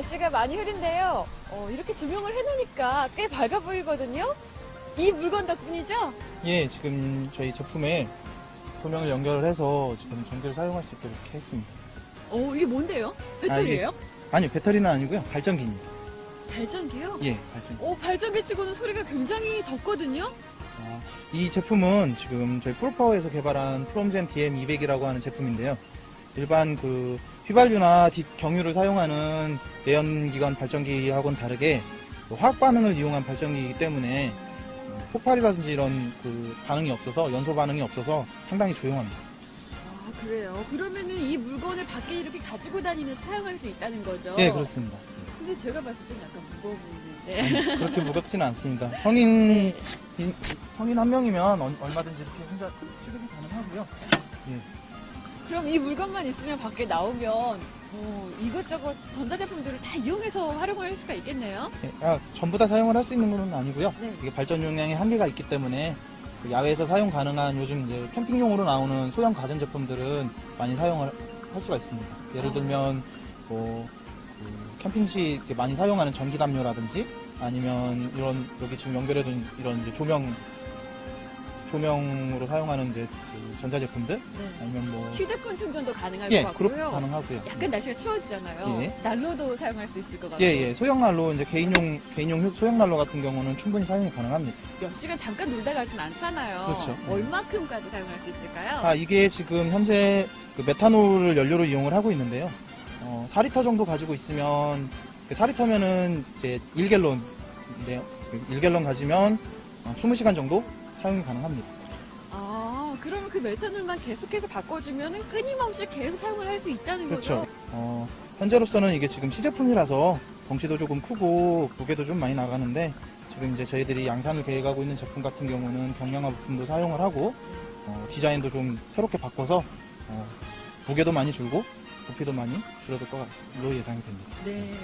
날씨가 많이 흐린데요. 어, 이렇게 조명을 해놓으니까 꽤 밝아 보이거든요. 이 물건 덕분이죠? 예, 지금 저희 제품에 조명을 연결을 해서 지금 전기를 사용할 수 있도록 이렇게 했습니다. 어, 이게 뭔데요? 배터리예요? 아니요, 배터리는 아니고요. 발전기입니다. 발전기요? 예, 발전기. 오, 발전기 치고는 소리가 굉장히 적거든요? 아, 이 제품은 지금 저희 프로파워에서 개발한 프롬젠 DM200이라고 하는 제품인데요. 일반 그 휘발유나 뒷 경유를 사용하는 내연기관 발전기하고는 다르게 그 화학 반응을 이용한 발전기이기 때문에 어, 폭발이라든지 이런 그 반응이 없어서 연소 반응이 없어서 상당히 조용합니다. 아, 그래요? 그러면은 이 물건을 밖에 이렇게 가지고 다니면서 사용할 수 있다는 거죠? 예, 그렇습니다. 근데 제가 봤을 땐 약간 무거워 보이는데. 아니, 그렇게 무겁지는 않습니다. 성인 네. 인- 성인 한 명이면 얼- 얼마든지 이렇게 혼자 취급이 가능하고요. 그럼 이 물건만 있으면 밖에 나오면 뭐 이것저것 전자제품들을 다 이용해서 활용할 수가 있겠네요? 예, 아, 전부 다 사용을 할 수 있는 건 아니고요. 네. 이게 발전 용량에 한계가 있기 때문에 그 야외에서 사용 가능한 요즘 이제 캠핑용으로 나오는 소형 가전 제품들은 많이 사용을 할 수가 있습니다. 예를 아. 들면 뭐 그 캠핑 시 이렇게 많이 사용하는 전기 담요라든지 아니면 이런 여기 지금 연결해둔 이런 이제 조명 조명으로 사용하는 이제 그 전자 제품들 네. 아니면 뭐 휴대폰 충전도 가능할 예, 것 그룹 같고요. 가능하고요. 약간 날씨가 추워지잖아요. 예. 난로도 사용할 수 있을 것 같고. 예, 예. 소형 난로 이제 개인용 개인용 효- 소형 난로 같은 경우는 충분히 사용이 가능합니다. 몇 시간 잠깐 놀다 가진 않잖아요. 그렇죠. 얼마큼까지 사용할 수 있을까요? 아, 이게 지금 현재 그 메탄올을 연료로 이용을 하고 있는데요. 어, 4리터 정도 가지고 있으면, 4리터면은 이제 1갤론인데요. 1갤론 가지면 어, 20시간 정도 사용이 가능합니다. 아, 그러면 그 메탄올만 계속해서 바꿔주면 끊임없이 계속 사용을 할 수 있다는 그렇죠. 거죠? 어, 현재로서는 이게 지금 시제품이라서 덩치도 조금 크고 무게도 좀 많이 나가는데 지금 이제 저희들이 양산을 계획하고 있는 제품 같은 경우는 경량화 부품도 사용을 하고 어, 디자인도 좀 새롭게 바꿔서 어, 무게도 많이 줄고 부피도 많이 줄어들 걸로 예상이 됩니다. 네.